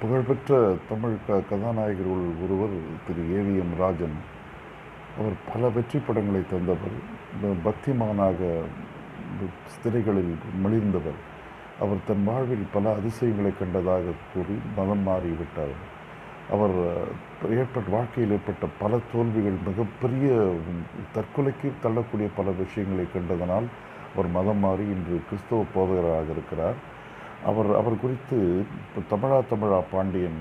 புகழ்பெற்ற தமிழ் க கதாநாயகர்கள் ஒருவர் திரு ஏவிஎம் ராஜன். அவர் பல வெற்றி படங்களை தந்தவர். பக்திமானாக திரைகளில் மிளிர்ந்தவர் அவர் தன் வாழ்வில் பல அதிசயங்களை கண்டதாக கூறி மதம் மாறிவிட்டார். அவர் ஏற்பட்ட வாழ்க்கையில் ஏற்பட்ட பல தோல்விகள் மிகப்பெரிய தற்கொலைக்கு தள்ளக்கூடிய பல விஷயங்களை கண்டதனால் அவர் மதம் மாறி இன்று கிறிஸ்தவ போதகராக இருக்கிறார். அவர் அவர் குறித்து இப்போ தமிழா தமிழா பாண்டியன்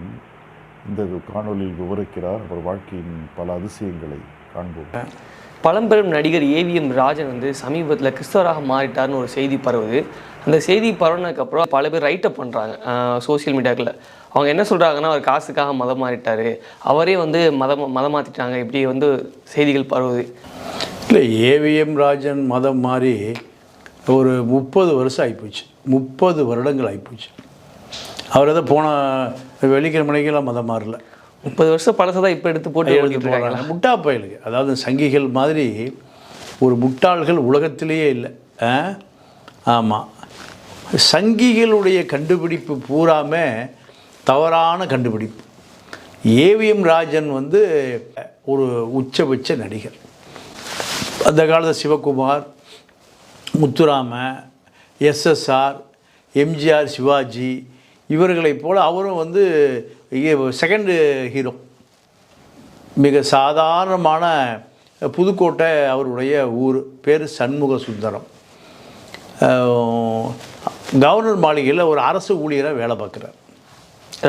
இந்த காணொளியில் விவரிக்கிறார். அவர் வாழ்க்கையின் பல அதிசயங்களை காண்போம். பழம்பெரும் நடிகர் ஏவிஎம் ராஜன் வந்து சமீபத்தில் கிறிஸ்தவராக மாறிட்டார்னு ஒரு செய்தி பரவுது. அந்த செய்தி பரவுனதுக்கப்புறம் பல பேர் ரைட்டப் பண்ணுறாங்க சோஷியல் மீடியாக்களில் அவங்க என்ன சொல்கிறாங்கன்னா அவர் காசுக்காக மதம் மாறிட்டார். அவரே வந்து மதம் மதம் மாற்றிட்டாங்க இப்படி வந்து செய்திகள் பரவுது. இல்லை ஏவிஎம் ராஜன் மதம் மாறி ஒரு முப்பது வருஷம் ஆகிப்போச்சு முப்பது வருடங்கள் ஆகிப்போச்சு அவர் எதை போன வெள்ளிக்கிழமைக்கெல்லாம் மதம் மாறல. முப்பது வருஷம் பழசை தான் இப்போ எடுத்து போட்டு போகிறாங்க முட்டா பயலுக்கு. அதாவது சங்கிகள் மாதிரி ஒரு முட்டாள்கள் உலகத்திலேயே இல்லை. ஆமாம் சங்கிகளுடைய கண்டுபிடிப்பு பூராமே தவறான கண்டுபிடிப்பு. ஏவிஎம் ராஜன் வந்து ஒரு உச்சபட்ச நடிகர். அந்த காலத்தில் சிவகுமார் முத்துராம எஸ்எஸ்ஆர் எம்ஜிஆர் சிவாஜி இவர்களைப் போல் அவரும் வந்து செகண்டு ஹீரோ மிக சாதாரணமான புதுக்கோட்டை அவருடைய ஊர் பேர் சண்முக சுந்தரம். கவர்னர் மாளிகையில் ஒரு அரசு ஊழியராக வேலை பார்க்குறார்.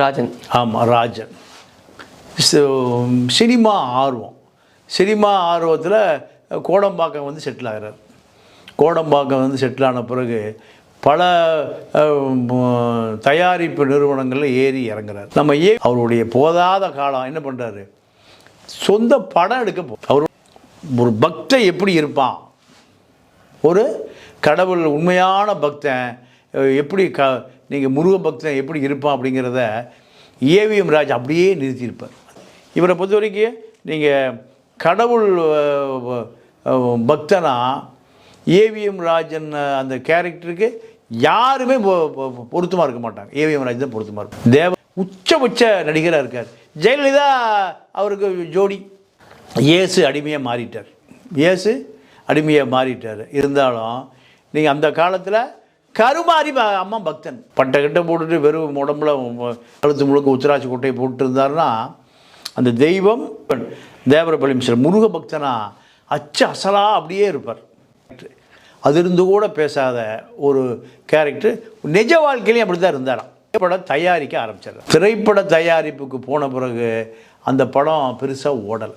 ராஜன். ஆமாம் ராஜன். சினிமா ஆர்வம். சினிமா ஆர்வத்தில் கோடம்பாக்கம் வந்து செட்டில் ஆகிறார். கோடம்பாக்கம் வந்து செட்டில் ஆன பிறகு பல தயாரிப்பு நிறுவனங்களில் ஏறி இறங்குறார். நம்ம ஏ அவருடைய போதாத காலம் என்ன பண்ணுறாரு சொந்த படம் எடுக்க போ அவர் ஒரு பக்தன் எப்படி இருப்பான்? ஒரு கடவுள் உண்மையான பக்தன் எப்படி க நீங்கள் முருக பக்தன் எப்படி இருப்பான் அப்படிங்கிறத ஏவிஎம் ராஜ் அப்படியே நிறுத்தியிருப்பார். இவரை பொறுத்த வரைக்கும் நீங்கள் கடவுள் பக்தனாக பக்தனா ஏவிஎம் ராஜன் அந்த கேரக்டருக்கு யாருமே பொருத்தமாக இருக்க மாட்டாங்க. ஏவிஎம் ராஜ் தான் பொருத்தமாக இருக்கும். தேவ உச்சபட்ச நடிகராக இருக்கார். ஜெயலலிதா அவருக்கு ஜோடி. இயேசு அடிமையாக மாறிட்டார். இயேசு அடிமையாக மாறிட்டார். இருந்தாலும் நீங்கள் அந்த காலத்தில் கருமாரி ப- அம்மா பக்தன். பட்டை கிட்ட போட்டுட்டு வெறும் உடம்புல கழுத்து முழுக்க உச்சராட்சி கொட்டையை போட்டுருந்தாருன்னா அந்த தெய்வம் தேவரபலி மிஸ்டர் முருக பக்தனா அச்சு அசலா அப்படியே இருப்பார். அது இருந்து கூட பேசாத ஒரு கேரக்டர் நிஜ வாழ்க்கையிலையும் அப்படி தான் இருந்தாராம். திரைப்படம் தயாரிக்க ஆரம்பிச்சார். திரைப்பட தயாரிப்புக்கு போன பிறகு அந்த படம் பெருசாக ஓடலை.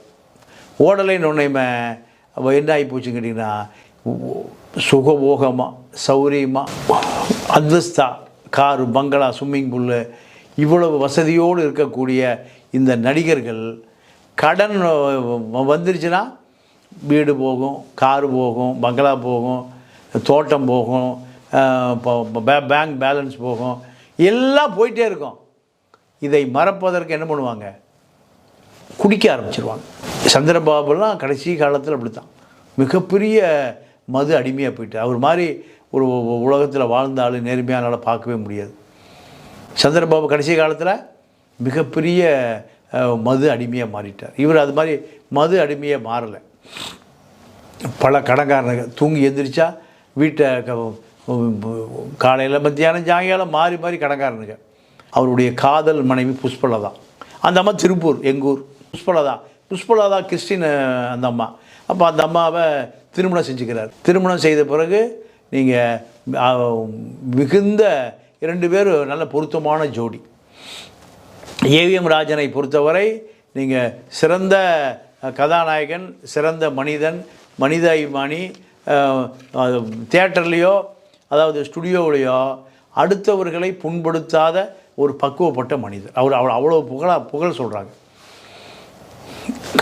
ஓடலைன்னு ஒன்றையுமே என்ன ஆகி போச்சுன்னு கேட்டிங்கன்னா சுகபோகமாக சௌரியமாக அந்தஸ்தா காரு பங்களா ஸ்விம்மிங் பூலு இவ்வளவு வசதியோடு இருக்கக்கூடிய இந்த நடிகர்கள் கடன் வந்துருச்சுன்னா வீடு போகும் காரு போகும் பங்களா போகும் தோட்டம் போகும் ப- பே- பேங்க் பேலன்ஸ் போகும். எல்லாம் போயிட்டே இருக்கும். இதை மறப்பதற்கு என்ன பண்ணுவாங்க? குடிக்க ஆரம்பிச்சிருவாங்க. சந்திரபாபுலாம் கடைசி காலத்தில் அப்படித்தான். மிகப்பெரிய மது அடிமையாக போயிட்டு அவர் மாதிரி ஒரு உலகத்தில் வாழ்ந்த ஆள் நேர்மையான பார்க்கவே முடியாது. சந்திரபாபு கடைசி காலத்தில் மிகப்பெரிய மது அடிமையாக மாறிட்டார். இவர் அது மாதிரி மது அடிமையாக மாறலை. பல கடன்காரனுங்க தூங்கி எந்திரிச்சா வீட்டை காலையில் மத்தியானம் சாயங்காலம் மாறி மாறி கடன்காரனுங்க அவருடைய காதல் மனைவி புஷ்பலதா. அந்த அம்மா திருப்பூர் எங்கூர். புஷ்பலதா. புஷ்பலதா கிறிஸ்டின் அந்த அம்மா. அப்போ அந்த அம்மாவை திருமணம் செஞ்சுக்கிறார். திருமணம் செய்த பிறகு நீங்கள் மிகுந்த இரண்டு பேரும் நல்ல பொருத்தமான ஜோடி. ஏவிஎம் ராஜனை பொறுத்தவரை நீங்கள் சிறந்த கதாநாயகன் சிறந்த மனிதன் மனித அபிமானி தேட்டர்லேயோ அதாவது ஸ்டுடியோவிலையோ அடுத்தவர்களை புண்படுத்தாத ஒரு பக்குவப்பட்ட மனிதர். அவர் அவ்வளோ அவ்வளோ புகழா புகழ் சொல்கிறாங்க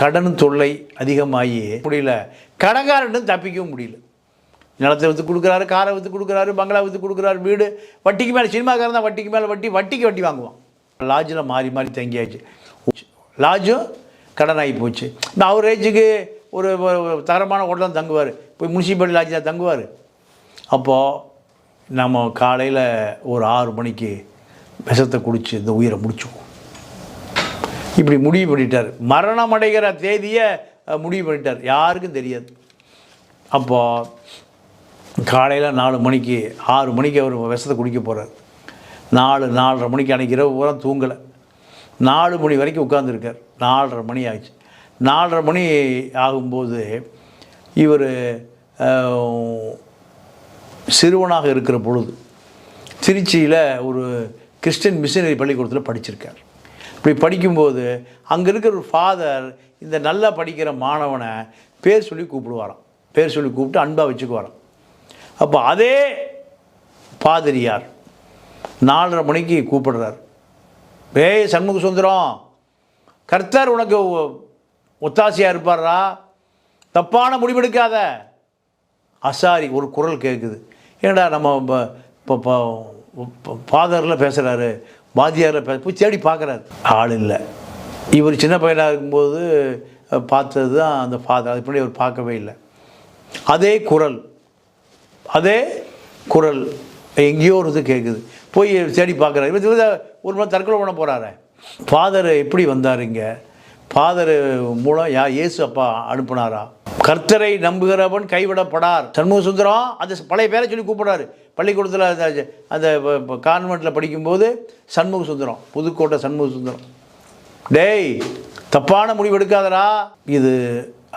கடன் தொல்லை அதிகமாகி முடியல. கடன்காரன் தப்பிக்கவும் முடியல. நிலத்தை விற்று கொடுக்குறாரு காரை விற்று கொடுக்குறாரு பங்களா விற்று கொடுக்குறாரு வீடு வட்டிக்கு மேலே சினிமாக்காரன் தான் வட்டிக்கு மேலே வட்டி வட்டிக்கு வட்டி வாங்குவான். லாட்ஜில் மாறி மாறி தங்கியாச்சு. லாட்ஜும் கடன் போச்சு. நான் அவர் ஒரு தரமான ஹோட்டலில் தங்குவார். போய் முனிசிபல் லாட்ஜில் தங்குவார். அப்போது நம்ம காலையில் ஒரு ஆறு மணிக்கு விஷத்தை குடித்து இந்த உயிரை முடிச்சுக்குவோம் இப்படி முடிவு பண்ணிட்டார். மரணம் அடைகிற தேதியை முடிவு பண்ணிட்டார். யாருக்கும் தெரியாது. அப்போ காலையில் நாலு மணிக்கு ஆறு மணிக்கு அவர் விஷத்தை குடிக்க போகிறார் நாலு நாலரை மணிக்கு அன்றைக்கி இரவு பூரா தூங்கலை. நாலு மணி வரைக்கும் உட்காந்துருக்கார் நாலரை மணி ஆச்சு நாலரை மணி ஆகும்போது இவர் சிறுவனாக இருக்கிற பொழுது திருச்சியில் ஒரு கிறிஸ்டின் மிஷினரி பள்ளிக்கூடத்தில் படிச்சிருக்கார். இப்படி படிக்கும்போது அங்கே இருக்கிற ஒரு ஃபாதர் இந்த நல்லா படிக்கிற மாணவனை பேர் சொல்லி கூப்பிடுவாராம். பேர் சொல்லி கூப்பிட்டு அன்பாக வச்சுக்குவாராம். அப்போ அதே பாதிரியார் நாலரை மணிக்கு கூப்பிடுறார். பேய் சண்முக சுந்தரம் கர்த்தர் உனக்கு ஒத்தாசையாக இருப்பாரா தப்பான முடிவெடுக்காத. அசாரி ஒரு குரல் கேட்குது ஏன்டா நம்ம இப்போ ஃபாதரில் பேசுகிறாரு வாத்தியாரில் பேச போய் தேடி பார்க்குறாரு ஆள் இல்லை. இவர் சின்ன பையனாக இருக்கும்போது பார்த்தது தான் அந்த ஃபாதர் அது பின்னாடி அவர் பார்க்கவே இல்லை. அதே குரல் அதே குரல் எங்கேயோ ஒரு இது கேட்குது போய் தேடி பார்க்குறாரு இவர் ஒரு முறை தற்கொலை பண்ண போகிறாரு ஃபாதர் எப்படி வந்தார் இங்கே? ஃபாதர் மூலம் யா இயேசு அப்பா அனுப்புனாரா? கர்த்தரை நம்புகிறவன் கைவிடப்படார். சண்முக சுந்தரம் அந்த பழைய பேரை சொல்லி கூப்பிடுறாரு. பள்ளிக்கூடத்தில் அந்த அந்த கான்வெண்ட்டில் படிக்கும்போது சண்முக சுந்தரம் புதுக்கோட்டை சண்முக சுந்தரம் டேய் தப்பான முடிவு எடுக்காதடா. இது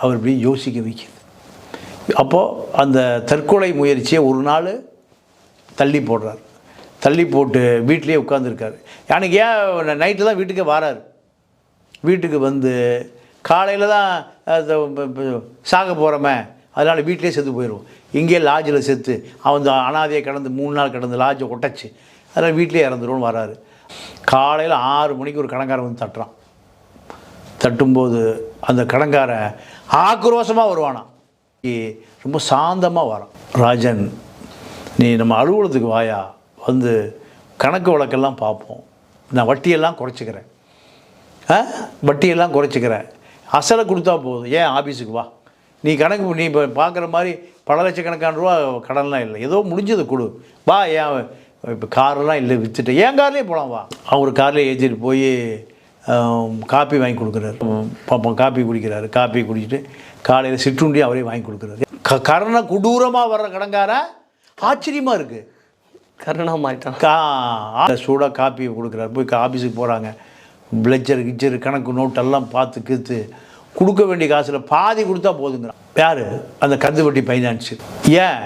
அவர் இப்படி யோசிக்க வைக்குது. அப்போது அந்த தற்கொலை முயற்சியை ஒரு நாள் தள்ளி போடுறார். தள்ளி போட்டு வீட்டிலேயே உட்காந்துருக்காரு எனக்கு ஏன் நைட்டில் தான் வீட்டுக்கே வராரு? வீட்டுக்கு வந்து காலையில் தான் சாக போகிறோமே அதனால் வீட்டிலே செத்து போயிடுவோம் இங்கே லாட்ஜில் செத்து அவன் அனாதையை கடந்து மூணு நாள் கடந்து லாட்ஜை ஒட்டச்சு. அதனால் வீட்டிலே இறந்துருவோம்னு வராரு. காலையில் ஆறு மணிக்கு ஒரு கணக்காரன் வந்து தட்டுறான். தட்டும்போது அந்த கடங்காரன் ஆக்ரோஷமாக வருவானாம். ரொம்ப சாந்தமாக வரான். ராஜன் நீ நம்ம அலுவலகத்துக்கு வாயா? வந்து கணக்கு வழக்கெல்லாம் பார்ப்போம். நான் வட்டியெல்லாம் குறைச்சிக்கிறேன். ஆ? வட்டியெல்லாம் குறைச்சிக்கிறேன். அசலை கொடுத்தா போதும். ஏன் ஆஃபீஸுக்கு வா? நீ கணக்கு நீ இப்போ பார்க்குற மாதிரி பல லட்சக்கணக்கான ரூபா கடன்லாம் இல்லை. ஏதோ முடிஞ்சது கொடு. வா ஏன் இப்போ காரெல்லாம் இல்லை விற்றுட்டு ஏன் கார்லேயே போகலாம் வா. அவர் கார்லேயே ஏற்றிட்டு போய் காப்பி வாங்கி கொடுக்குறாரு. பாப்போம் காப்பி குடிக்கிறாரு. காப்பி குடிச்சிட்டு காலையில் சிற்றுண்டி அவரே வாங்கி கொடுக்குறாரு. க கடனை கொடூரமாக வர்ற கடங்கார ஆச்சரியமாக இருக்குது கருணா மாறிட்டான் கா சூடாக காப்பி கொடுக்குறாரு. போய் ஆஃபீஸுக்கு போகிறாங்க பிளட்ஜர் கிச்சர் கணக்கு நோட்டெல்லாம் பார்த்து கீத்து கொடுக்க வேண்டிய காசில் பாதி கொடுத்தா போதுங்கிறான். யார்? அந்த கந்துவட்டி ஃபைனான்ஸு ஏன்?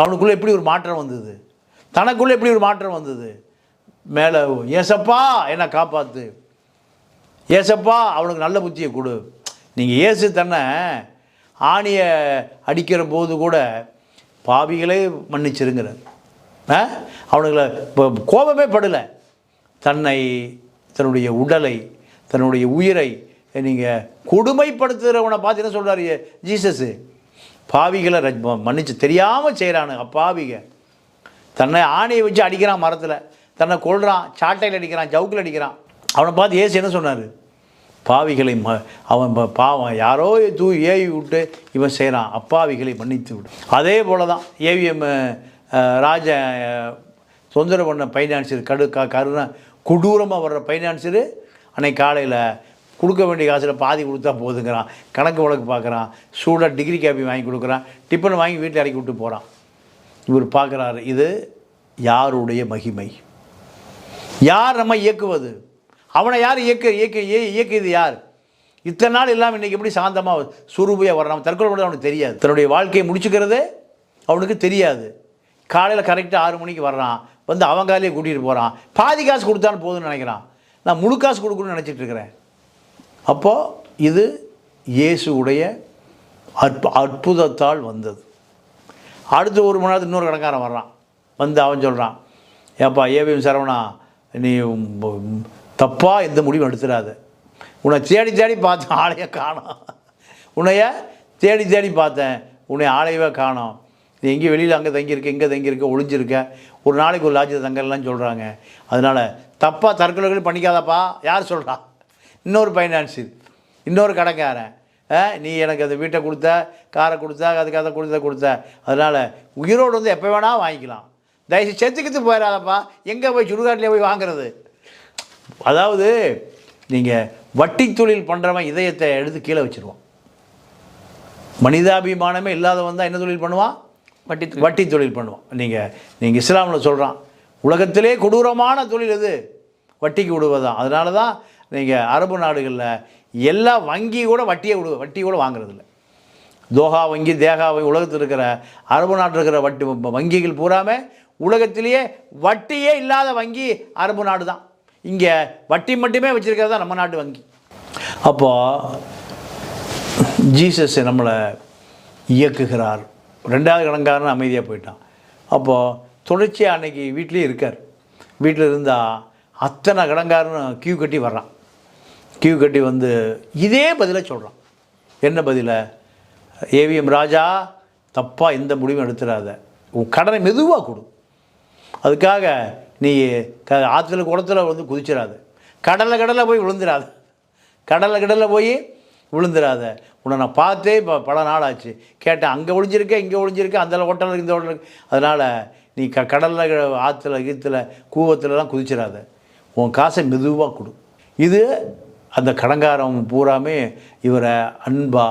அவனுக்குள்ளே எப்படி ஒரு மாற்றம் வந்தது? தனக்குள்ளே எப்படி ஒரு மாற்றம் வந்தது? மேலே ஏசப்பா என்னை காப்பாற்று ஏசப்பா அவனுக்கு நல்ல புத்தியை கொடு. நீங்கள் ஏசு தன்னை ஆணியை அடிக்கிற போது கூட பாவிகளே மன்னிச்சிருங்கிறார். அவனுங்களை இப்போ கோபமே படலை. தன்னை தன்னுடைய உடலை தன்னுடைய உயிரை நீங்கள் கொடுமைப்படுத்துகிறவனை பார்த்து என்ன சொல்கிறாரு ஜீசஸு? பாவிகளை ரஜ் மன்னிச்சு தெரியாமல் செய்கிறானு அப்பாவிக. தன்னை ஆணையை வச்சு அடிக்கிறான் மரத்தில். தன்னை கொள்கிறான் சாட்டையில் அடிக்கிறான் ஜவுக்கில் அடிக்கிறான். அவனை பார்த்து ஏசு என்ன சொன்னார்? பாவிகளை ம அவன் பாவம் யாரோ தூ ஏவி விட்டு இவன் செய்கிறான் அப்பாவிகளை மன்னித்து விடு. அதே போல தான் ஏவிஎம் ராஜ அஹ், தொந்தரவு பண்ண ஃபைனான்சியர் கடு க கருணை. கொடூரமாக வர்ற ஃபைனான்சியரு அன்னைக்கு காலையில் கொடுக்க வேண்டிய காசில் பாதி கொடுத்தா போதுங்கிறான். கணக்கு வழக்கு பார்க்குறான். சூடாக டிகிரி காப்பி வாங்கி கொடுக்குறான். டிஃபன் வாங்கி வீட்டில் இறக்கி விட்டு போகிறான் இவர் பார்க்குறாரு இது யாருடைய மகிமை? யார் நம்ம இயக்குவது? அவனை யார் இயக்க இயக்க இய- இயக்கியது யார்? இத்தனை நாள் இல்லாமல் இன்றைக்கி எப்படி சாந்தமாக சுரூபியாக வரணும் தற்கொலை பண்ணது அவனுக்கு தெரியாது. தன்னுடைய வாழ்க்கையை முடிச்சுக்கிறதே அவனுக்கு தெரியாது. காலையில் கரெக்டாக ஆறு மணிக்கு வர்றான். வந்து அவங்காலேயே கூட்டிகிட்டு போகிறான் பாதி காசு கொடுத்தான்னு போதும்னு நினைக்கிறான். நான் முழு காசு கொடுக்கணும்னு நினச்சிட்டு இருக்கிறேன். அப்போது இது இயேசுடைய அற்ப அற்புதத்தால் வந்தது. அடுத்து ஒரு மணி நேரத்துக்கு இன்னொரு கடைக்காரன் வர்றான். வந்து அவன் சொல்கிறான் ஏப்பா ஏவிஎம் சரவணா நீ தப்பாக எந்த முடிவும் எடுத்துடாத. உன்னை தேடி தேடி பார்த்தேன் ஆலையை காணோம். உன்னைய தேடி தேடி பார்த்தேன். உன்னை ஆளையவே காணோம். நீ எங்கேயும் வெளியில் அங்கே தங்கியிருக்க இங்கே தங்கியிருக்க ஒளிஞ்சிருக்க. ஒரு நாளைக்கு ஒரு லாட்ஜில் தங்கலாம் சொல்கிறாங்க அதனால் தப்பாக தற்கொலைகள் பண்ணிக்காதப்பா யார் சொல்கிறா இன்னொரு ஃபைனான்ஸு இன்னொரு கடைக்காரன். ஆ, நீ எனக்கு அந்த வீட்டை கொடுத்த காரை கொடுத்த அதுக்கு அதை கொடுத்த கொடுத்த. அதனால் உயிரோடு வந்து எப்போ வேணால் வாங்கிக்கலாம். தயவுசெய்து செத்துக்கிட்டு போயிடாதப்பா. எங்கே போய் சுடுகாட்டிலே போய் வாங்குறது? அதாவது நீங்கள் வட்டி தொழில் பண்ணுறவன் இதயத்தை எடுத்து கீழே வச்சிருவான். மனிதாபிமானமே இல்லாதவன் தான் என்ன தொழில் பண்ணுவான்? வட்டி வட்டி தொழில் பண்ணுவோம். நீங்கள் நீங்கள் இஸ்லாமில் சொல்கிறான் உலகத்திலே கொடூரமான தொழில் எது? வட்டிக்கு விடுவதுதான். அதனால தான் நீங்கள் அரபு நாடுகளில் எல்லா வங்கி கூட வட்டியை விடு வட்டி கூட வாங்குறதில்ல. தோஹா வங்கி தேகா வங்கி உலகத்தில் இருக்கிற அரபு நாட்டில் இருக்கிற வட்டி வங்கிகள் பூராமே உலகத்திலேயே வட்டியே இல்லாத வங்கி அரபு நாடு தான் இங்கே வட்டி மட்டுமே வச்சுருக்கிறது தான் நம்ம நாட்டு வங்கி. அப்போது ஜீசஸ் நம்மளை இயக்குகிறார். ரெண்டாவது கடங்காரன் அமைதியாக போயிட்டான். அப்போது தொடர்ச்சியாக அன்னைக்கு வீட்லேயே இருக்கார். வீட்டில் இருந்தால் அத்தனை கடங்காரனும் கியூ கட்டி வர்றான். கியூ கட்டி வந்து இதே பதிலாக சொல்கிறான் என்ன பதிலை? ஏவிஎம் ராஜா தப்பாக எந்த முடிவும் எடுத்துடாத உன் கடனை மெதுவாக கொடு. அதுக்காக நீ க ஆற்றுல குளத்துல வந்து குதிச்சிடாது கடலை கடலை போய் விழுந்துடாது கடலை கடலில் போய் விழுந்துடாத உன்னை நான் பார்த்தே இப்போ பல நாள் ஆச்சு கேட்டேன் அங்கே ஒளிஞ்சிருக்கேன் இங்கே ஒளிஞ்சிருக்கேன் அந்த ஹோட்டலில் இந்த ஹோட்டல் அதனால் நீ க கடலில் ஆற்றுல கீத்துல கூவத்துலலாம் குதிச்சிடாத உன் காசை மெதுவாக கொடு. இது அந்த கடங்காரம் பூராமே இவரை அன்பா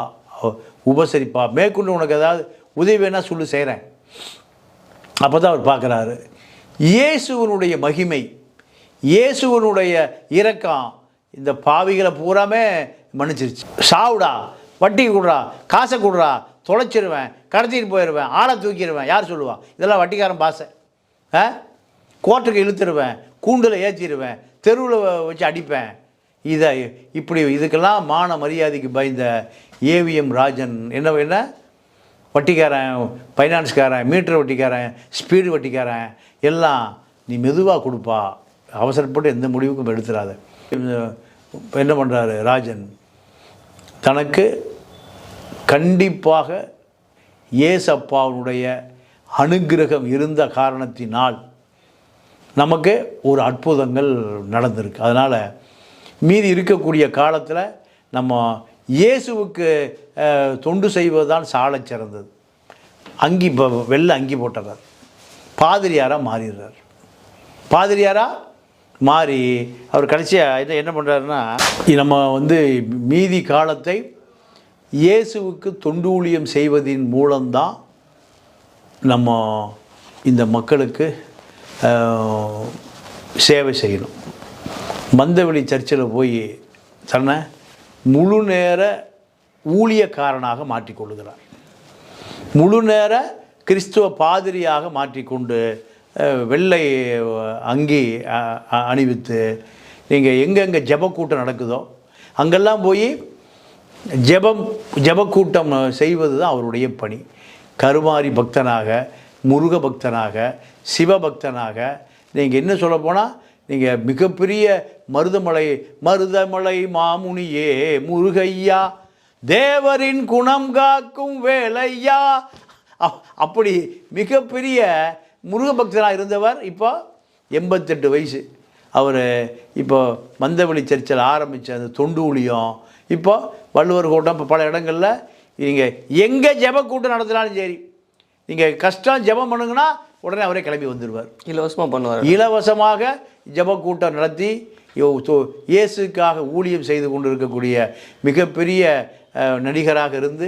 உபசரிப்பா. மேற்கொண்டு உனக்கு ஏதாவது உதவி வேணால் சொல்லு செய்கிறேன் அப்போ தான் அவர் பார்க்குறாரு. இயேசுவனுடைய மகிமை இயேசுவனுடைய இரக்கம் இந்த பாவிகளை பூராமே மன்னிச்சிருச்சு. சாவுடா வட்டி கொடுறா காசை கொடுறா தொலைச்சிருவேன் கடத்திட்டு போயிடுவேன் ஆளை தூக்கிடுவேன் யார் சொல்லுவா? இதெல்லாம் வட்டிக்காரன் பாசை. ஆ? கோர்ட்டுக்கு இழுத்துருவேன் கூண்டில் ஏற்றிடுவேன் தெருவில் வச்சு அடிப்பேன். இதை இப்படி இதுக்கெல்லாம் மான மரியாதைக்கு பயந்த ஏவிஎம் ராஜன் என்ன என்ன? வட்டிக்காரன் ஃபைனான்ஸ்காரன் மீட்டர் வட்டிக்காரன் ஸ்பீடு வட்டிக்காரன் எல்லாம் நீ மெதுவாக கொடுப்பா. அவசரப்பட்டு எந்த முடிவுக்கும் எடுத்துடாத என்ன பண்ணுறாரு ராஜன்? தனக்கு கண்டிப்பாக ஏசப்பாவுடைய அனுக்கிரகம் இருந்த காரணத்தினால் நமக்கு ஒரு அற்புதங்கள் நடந்திருக்கு. அதனால் மீதி இருக்கக்கூடிய காலத்தில் நம்ம இயேசுவுக்கு தொண்டு செய்வதுதான் சாலை சிறந்தது. அங்கி வெள்ளை அங்கி போட்டுறார். பாதிரியாராக மாறிடுறார். பாதிரியாரா மாறி அவர் கடைசியாக என்ன என்ன பண்ணுறாருன்னா நம்ம வந்து மீதி காலத்தை இயேசுவுக்கு தொண்டு ஊழியம் செய்வதின் மூலம்தான் நம்ம இந்த மக்களுக்கு சேவை செய்யணும். மந்தவெளி சர்ச்சில் போய் தன்னை முழு நேர ஊழியக்காரனாக மாற்றிக்கொள்ளுகிறார் முழு நேர கிறிஸ்துவ பாதிரியாக மாற்றிக்கொண்டு வெள்ளை அங்கி அணிவித்து நீங்கள் எங்கெங்கே ஜெபக்கூட்டம் நடக்குதோ அங்கெல்லாம் போய் ஜெபம் ஜெபக்கூட்டம் செய்வது தான் அவருடைய பணி. கருமாரி பக்தனாக முருக பக்தனாக சிவபக்தனாக நீங்கள் என்ன சொல்ல போனால் நீங்கள் மிகப்பெரிய மருதமலை மருதமலை மாமுனியே முருகையா தேவரின் குணம் காக்கும் வேலையா அப்படி மிகப்பெரிய முருக பக்தனாக இருந்தவர் இப்போ எண்பத்தெட்டு வயசு. அவர் இப்போ மந்தவெளி சர்ச்சில் ஆரம்பித்த அந்த தொண்டு ஊழியம் இப்போ வள்ளுவர் கூட்டம் இப்போ பல இடங்களில் நீங்கள் எங்கே ஜெப கூட்டம் நடத்தினாலும் சரி நீங்கள் கஷ்டம் ஜெபம் பண்ணுங்கன்னா உடனே அவரே கிளம்பி வந்துடுவார் இலவசமாக பண்ணுவார். இலவசமாக ஜெப கூட்டம் நடத்தி இயேசுக்காக ஊழியம் செய்து கொண்டு இருக்கக்கூடிய மிகப்பெரிய நடிகராக இருந்து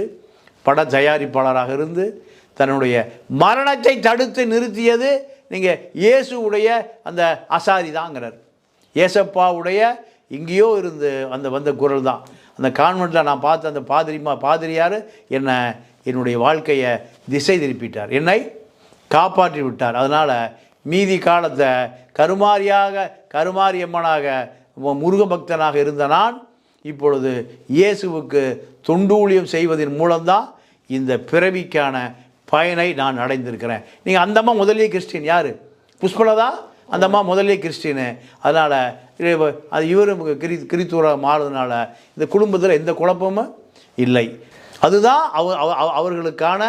பட தயாரிப்பாளராக இருந்து தன்னுடைய மரணத்தை தடுத்து நிறுத்தியது நீங்கள் இயேசுவுடைய அந்த அசாரி தாங்கிறார் ஏசப்பாவுடைய எங்கேயோ இருந்து அந்த வந்த குரல் தான் அந்த கான்வெண்ட்டில் நான் பார்த்த அந்த பாதிரிமா பாதிரியார் என்னை என்னுடைய வாழ்க்கையை திசை திருப்பிட்டார். என்னை காப்பாற்றி விட்டார். அதனால் மீதி காலத்தை கருமாரியாக கருமாரியம்மனாக முருக பக்தனாக இருந்த நான் இப்பொழுது இயேசுவுக்கு தொண்டூழியம் செய்வதன் மூலம்தான் இந்த பிறவிக்கான பயனை நான் அடைந்திருக்கிறேன். நீங்கள் அந்தம்மா அம்மா கிறிஸ்டின் யார்? புஷ்பலதா? அந்தம்மா அம்மா முதல்லயே கிறிஸ்டினு. அதனால் அது இவரும் கிரி கிரித்தூராக மாறுறதுனால இந்த குடும்பத்தில் எந்த குழப்பமும் இல்லை. அதுதான் அவ அவ- அவ- அவர்களுக்கான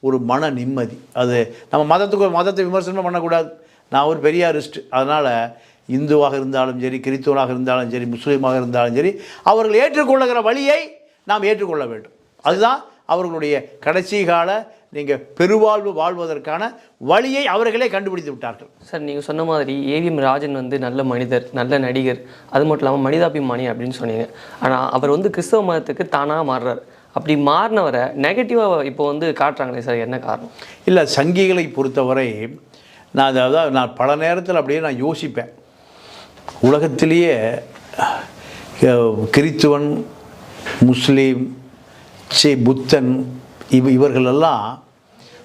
ஒரு மன நிம்மதி. அது நம்ம மதத்துக்கு மதத்தை விமர்சனம் பண்ணக்கூடாது. நான் ஒரு பெரியாரிஸ்ட். அதனால் இந்துவாக இருந்தாலும் சரி கிறித்துவனாக இருந்தாலும் சரி முஸ்லீமாக இருந்தாலும் சரி அவர்கள் ஏற்றுக்கொள்ளுகிற வழியை நாம் ஏற்றுக்கொள்ள வேண்டும். அதுதான் அவர்களுடைய கடைசி கால நீங்கள் பெருவாழ்வு வாழ்வதற்கான வழியை அவர்களே கண்டுபிடித்து விட்டார்கள். சார் நீங்கள் சொன்ன மாதிரி ஏவிஎம் ராஜன் வந்து நல்ல மனிதர் நல்ல நடிகர். அது மட்டும் இல்லாமல் மனிதாபிமானி அப்படின்னு சொன்னீங்க. ஆனால் அவர் வந்து கிறிஸ்தவ மதத்துக்கு தானாக மாறுறார். அப்படி மாறினவரை நெகட்டிவாக இப்போ வந்து காட்டுறாங்களே சார் என்ன காரணம்? இல்லை சங்கிகளை பொறுத்தவரை நான் அதாவது நான் பல நேரத்தில் அப்படியே நான் யோசிப்பேன். உலகத்திலேயே கிறித்துவன் முஸ்லீம் ஸ்ரீ புத்தன் இவ இவர்களெல்லாம்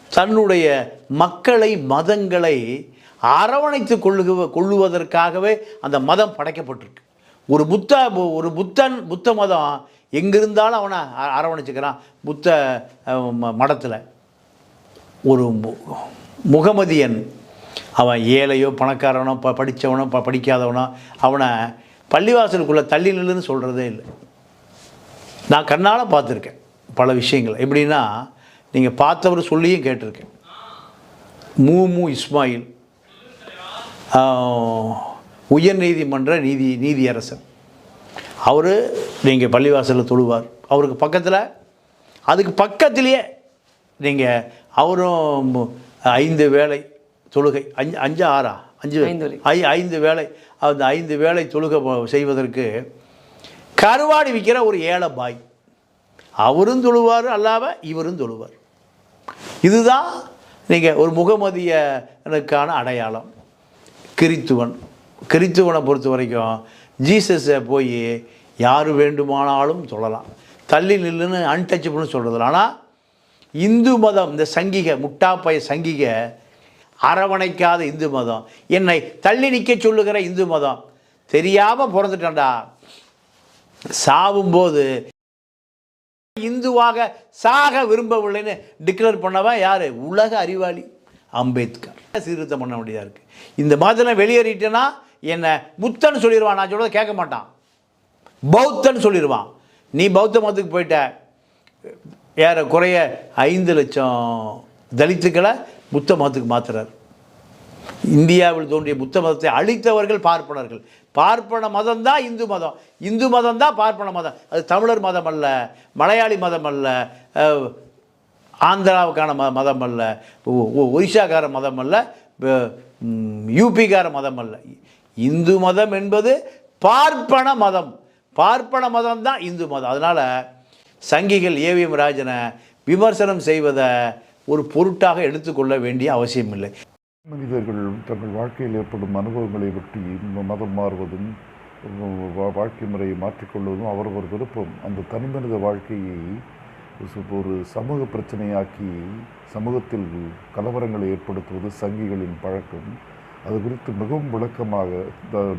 தன்னுடைய மக்களை மதங்களை அரவணைத்து கொள்ளுக கொள்ளுவதற்காகவே அந்த மதம் படைக்கப்பட்டிருக்கு. ஒரு புத்த ஒரு புத்தன் புத்த மதம் எங்கிருந்தாலும் அவனை அரவணைச்சிக்கிறான். புத்த மடத்தில். ஒரு மு- முகமதியன் அவன் ஏழையோ பணக்காரனோ ப படித்தவனோ ப படிக்காதவனோ அவனை பள்ளிவாசலுக்குள்ளே தள்ளி நில்லுன்னு சொல்கிறதே இல்லை. நான் கண்ணால் பார்த்துருக்கேன். பல விஷயங்கள். எப்படின்னா நீங்கள் பார்த்தவர் சொல்லியும் கேட்டிருக்கேன். மூமு இஸ்மாயில். ஆஹ், உயர்நீதிமன்ற நீதி நீதியரசர். அவர் நீங்கள் பள்ளிவாசலில் தொழுவார். அவருக்கு பக்கத்தில் அதுக்கு பக்கத்திலேயே நீங்கள் அவரும் ஐந்து வேளை தொழுகை. அஞ்சு அஞ்சு ஆறா? அஞ்சு. ஐ ஐந்து வேளை. அந்த ஐந்து வேளை தொழுகை செய்வதற்கு கருவாடி விற்கிற ஒரு ஏழை பாய். அவரும் தொழுவார் அல்லாம இவரும் தொழுவார். இதுதான் நீங்கள் ஒரு முகமதியனுக்கான அடையாளம். கிறித்துவன். கிறித்துவனை பொறுத்த வரைக்கும் ஜீசஸை போய் யார் வேண்டுமானாலும் சொல்லலாம். தள்ளி நில்லுன்னு அன்டச்சபிள்னு சொல்கிறது ஆனால் இந்து மதம் இந்த சங்கிக முட்டாப்பய சங்கிக அரவணைக்காத இந்து மதம் என்னை தள்ளி நிற்க சொல்லுகிற இந்து மதம் தெரியாமல் பிறந்துட்டேன்டா. சாவும்போது இந்துவாக சாக விரும்பவில்லைன்னு டிக்ளேர் பண்ணவன் யார்? உலக அறிவாளி அம்பேத்கர். சீர்திருத்தம் பண்ண வேண்டியதாக இருக்குது இந்த மாதிரி வெளியேறிட்டேன்னா என்னை புத்தன் சொல்லிடுவான் நான் சொல்கிறத கேட்க மாட்டான். பௌத்தன்னு சொல்லிடுவான் நீ பௌத்த மதத்துக்கு போயிட்ட. ஏறக்குறைய ஐந்து லட்சம் தலித்துக்களை புத்த மதத்துக்கு மாத்துறார். இந்தியாவில் தோன்றிய புத்த மதத்தை அழித்தவர்கள் பார்ப்பனர்கள். பார்ப்பன மதம் தான் இந்து மதம். இந்து மதம் தான் பார்ப்பன மதம். அது தமிழர் மதம் அல்ல மலையாளி மதம் அல்ல ஆந்திராவுக்கான ம மதம் அல்ல ஒரிசாக்கார மதம் அல்ல யூபிக்கார மதம் அல்ல. இந்து மதம் என்பது பார்ப்பன மதம். பார்ப்பன மதம் தான் இந்து மதம். அதனால் சங்கிகள் ஏவிஎம் ராஜனை விமர்சனம் செய்வதை ஒரு பொருட்டாக எடுத்துக்கொள்ள வேண்டிய அவசியம் இல்லை மனிதர்கள் தங்கள் வாழ்க்கையில் ஏற்படும் அனுபவங்களை ஒட்டி மதம் மாறுவதும் வா- வாழ்க்கை முறையை மாற்றிக்கொள்வதும் அவரவர் விருப்பம். அந்த தனிமனித வாழ்க்கையை ஒரு சமூக பிரச்சனையாக்கி சமூகத்தில் கலவரங்களை ஏற்படுத்துவது சங்கிகளின் பழக்கம். அது குறித்து மிகவும் விளக்கமாக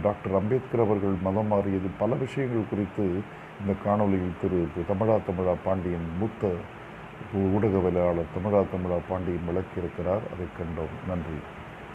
டாக்டர் அம்பேத்கர் அவர்கள் மதம் மாறியது பல விஷயங்கள் குறித்து இந்த காணொலியில் திரு தமிழா தமிழா பாண்டியன் மூத்த ஊடகவியலாளர் தமிழா தமிழா பாண்டியன் விளக்கியிருக்கிறார். அதை கண்டோம். நன்றி.